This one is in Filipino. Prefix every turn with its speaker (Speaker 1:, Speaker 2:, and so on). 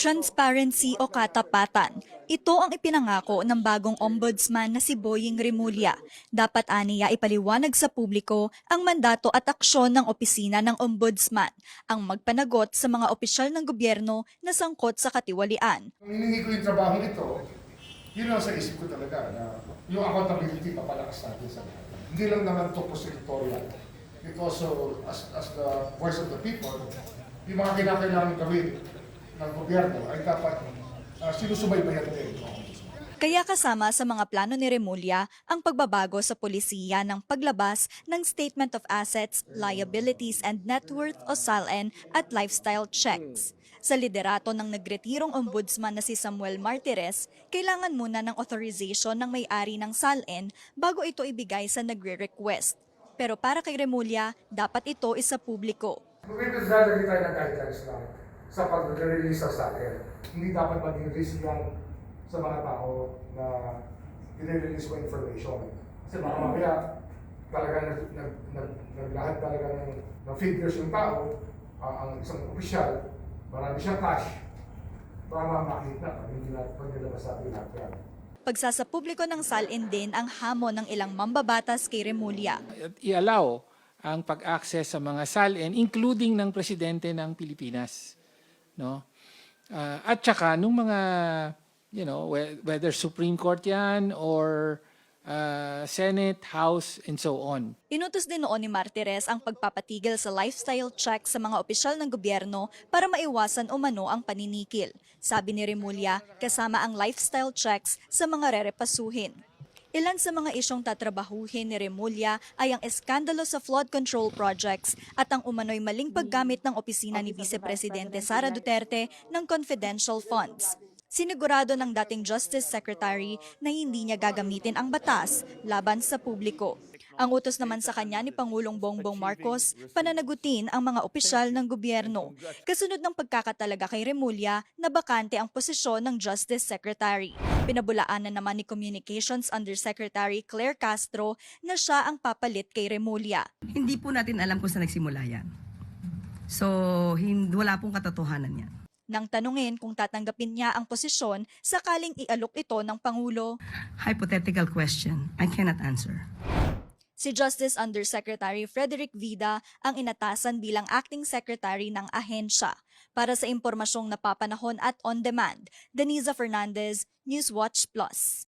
Speaker 1: Transparency o katapatan. Ito ang ipinangako ng bagong ombudsman na si Boying Remulla. Dapat aniya ipaliwanag sa publiko ang mandato at aksyon ng opisina ng ombudsman, ang magpanagot sa mga opisyal ng gobyerno na sangkot sa katiwalian.
Speaker 2: Nung hiningi ko yung trabaho ito, yun ang sa isip ko talaga na yung accountability papalakas natin sa lahat. Hindi lang naman to prosecutorial. Because so, as, as the voice of the people, yung mga kinakailangan gawin ng gobyerno ay dapat uh, sinusubaybayan din.
Speaker 1: Kaya kasama sa mga plano ni Remulla ang pagbabago sa polisiya ng paglabas ng Statement of Assets, Liabilities and Net Worth o SALN at lifestyle checks. Sa liderato ng nagretirong ombudsman na si Samuel Martires, kailangan muna ng authorization ng may-ari ng SALN bago ito ibigay sa nagre-request. Pero para kay Remulla, dapat ito isa publiko.
Speaker 2: Magre-reserve tayo ng guidelines lang sa pag-release sa akin. Hindi dapat maging risk yan sa mga tao na i-release mo information. Kasi baka mamaya talaga nag, nag, nag, naglahat talaga ng, ng figures yung tao, ah, ang isang opisyal, marami siyang cash, baka mamakita pag hindi natin pag nilabas natin lahat yan.
Speaker 1: Pagsasa publiko ng SALN din ang hamon ng ilang mambabatas kay Remulla.
Speaker 3: at i-allow ang pag-access sa mga SALN, including ng presidente ng Pilipinas. No? Ah, at saka, nung mga, you know, whe- whether Supreme Court yan or ah, Senate, House, and so on.
Speaker 1: Inutos din noon ni Martires ang pagpapatigil sa lifestyle check sa mga opisyal ng gobyerno para maiwasan umano ang paninikil. Sabi ni Remulla, kasama ang lifestyle checks sa mga rerepasuhin. Ilan sa mga isyong tatrabahuhin ni Remulla ay ang eskandalo sa flood control projects at ang umano'y maling paggamit ng opisina ni Vice Presidente Sara Duterte ng confidential funds. Sinigurado ng dating Justice Secretary na hindi niya gagamitin ang batas laban sa publiko. Ang utos naman sa kanya ni Pangulong Bongbong Marcos, pananagutin ang mga opisyal ng gobyerno. Kasunod ng pagkakatalaga kay Remulla na bakante ang posisyon ng Justice Secretary. Pinabulaanan naman ni Communications Undersecretary Claire Castro na siya ang papalit kay Remulla.
Speaker 4: Hindi po natin alam kung saan nagsimula yan. So, hin- wala pong katotohanan yan.
Speaker 1: Nang tanungin kung tatanggapin niya ang posisyon sakaling ialok ito ng Pangulo,
Speaker 4: Hypothetical question. I cannot answer.
Speaker 1: Si Justice Undersecretary Frederick Vida ang inatasan bilang acting secretary ng ahensya. Para sa impormasyong napapanahon at on demand, Denisa Fernandez, Newswatch Plus.